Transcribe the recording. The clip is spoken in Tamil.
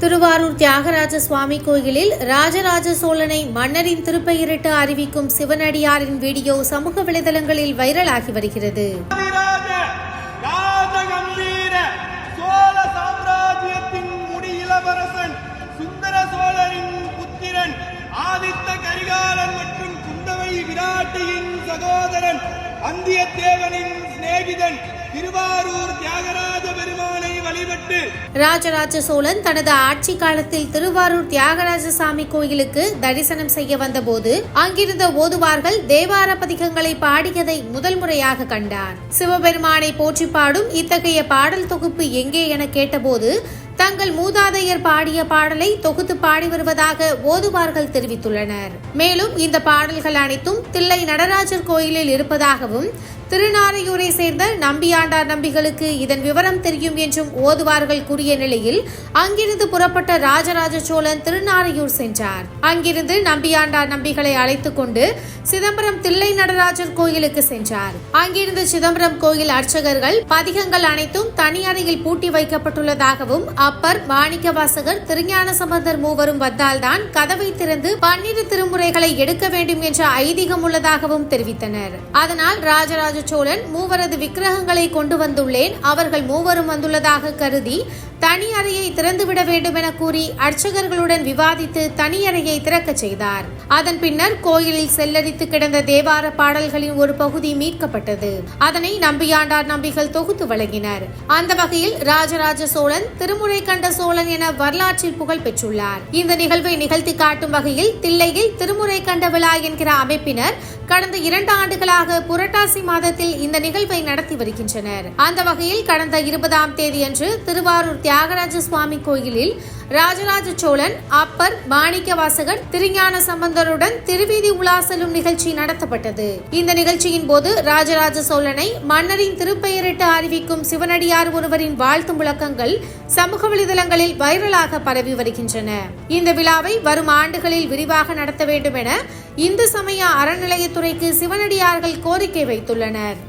திருவாரூர் தியாகராஜ சுவாமி கோயிலில் ராஜராஜ சோழனை மன்னரின் திருப்பெயரிட்டு அறிவிக்கும் சிவனடியாரின் வீடியோ சமூக வலைதளங்களில் வைரலாகி வருகிறது. சுந்தர புத்திரன் மற்றும் சகோதரன் அந்தியத்தேவனின் சிநேகிதன் திருவாரூர் தியாகராஜ பெருமானை ராஜராஜ சோழன் தனது ஆட்சி காலத்தில் திருவாரூர் தியாகராஜ சாமி கோயிலுக்கு தரிசனம் செய்ய வந்தபோது அங்கிருந்த ஓதுவார்கள் தேவார பதிகங்களை பாடியதை முதல் முறையாக கண்டார். சிவபெருமானை போற்றி பாடும் இத்தகைய பாடல் தொகுப்பு எங்கே என கேட்டபோது தங்கள் மூதாதையர் பாடிய பாடலை தொகுத்து பாடி வருவதாக ஓதுவார்கள் தெரிவித்துள்ளனர். மேலும் இந்த பாடல்கள் அனைத்தும் தில்லை நடராஜர் கோயிலில் இருப்பதாகவும் திருநாரையூரை சேர்ந்த நம்பியாண்டார் நம்பிகளுக்கு இதன் விவரம் தெரியும் என்றும் ஓதுவார்கள் கூறிய நிலையில் அங்கிருந்து புறப்பட்ட ராஜராஜ சோழன் திருநாரையூர் சென்றார். அங்கிருந்து நம்பியாண்டார் நம்பிகளை அழைத்துக் கொண்டு சிதம்பரம் தில்லை நடராஜர் கோயிலுக்கு சென்றார். அங்கிருந்து சிதம்பரம் கோயில் அர்ச்சகர்கள் பதிகங்கள் அனைத்தும் தனி அறையில் பூட்டி வைக்கப்பட்டுள்ளதாகவும் அப்பர் மாணிக்க வாசகர் திருஞான சம்பந்தர் மூவரும் வந்தால்தான் கதவை திறந்து பன்னிரு திருமுறைகளை எடுக்க வேண்டும் என்ற ஐதீகம் உள்ளதாகவும் தெரிவித்தனர். அதனால் ராஜராஜ சோழன் மூவரது விக்கிரகங்களை கொண்டு வந்துள்ளேன். அவர்கள் மூவரும் வந்துள்ளதாக கருதி தனி அறையை திறந்துவிட வேண்டும் என கூறி அர்ச்சகர்களுடன் விவாதித்து தனி அறையை திறக்கச் செய்தார். அதன் பின்னர் கோயிலில் செல்லரித்து கிடந்த தேவார பாடல்களின் ஒரு பகுதி மீட்கப்பட்டது. அதனை நம்பியாண்டார் நம்பிகள் தொகுத்து வழங்கினர். அந்த வகையில் ராஜராஜ சோழன் திருமுறை கண்ட சோழன் என வரலாற்றில் புகழ் பெற்றுள்ளார். இந்த நிகழ்வை நிகழ்த்தி காட்டும் வகையில் தில்லையில் திருமுறை கண்ட விழா என்கிற அமைப்பினர் கடந்த இரண்டு ஆண்டுகளாக புரட்டாசி மாத மாதத்தில் இந்த நிகழ்வை நடத்தி வருகின்றனர். அந்த வகையில் கடந்த இருபதாம் தேதியன்று திருவாரூர் தியாகராஜ சுவாமி கோயிலில் ராஜராஜ சோழன் அப்பர் மாணிக்க வாசகர் திருஞான சம்பந்தருடன் திருவீதி உலா செல்லும் நிகழ்ச்சி நடத்தப்பட்டது. இந்த நிகழ்ச்சியின் போது ராஜராஜ சோழனை மன்னரின் திருப்பெயரிட்டு அறிவிக்கும் சிவனடியார் ஒருவரின் வாழ்த்து முழக்கங்கள் சமூக வலைதளங்களில் வைரலாக பரவி வருகின்றன. இந்த விழாவை வரும் ஆண்டுகளில் விரிவாக நடத்த வேண்டும் என இந்து சமய அறநிலையத்துறைக்கு சிவனடியார்கள் கோரிக்கை வைத்துள்ளனர்.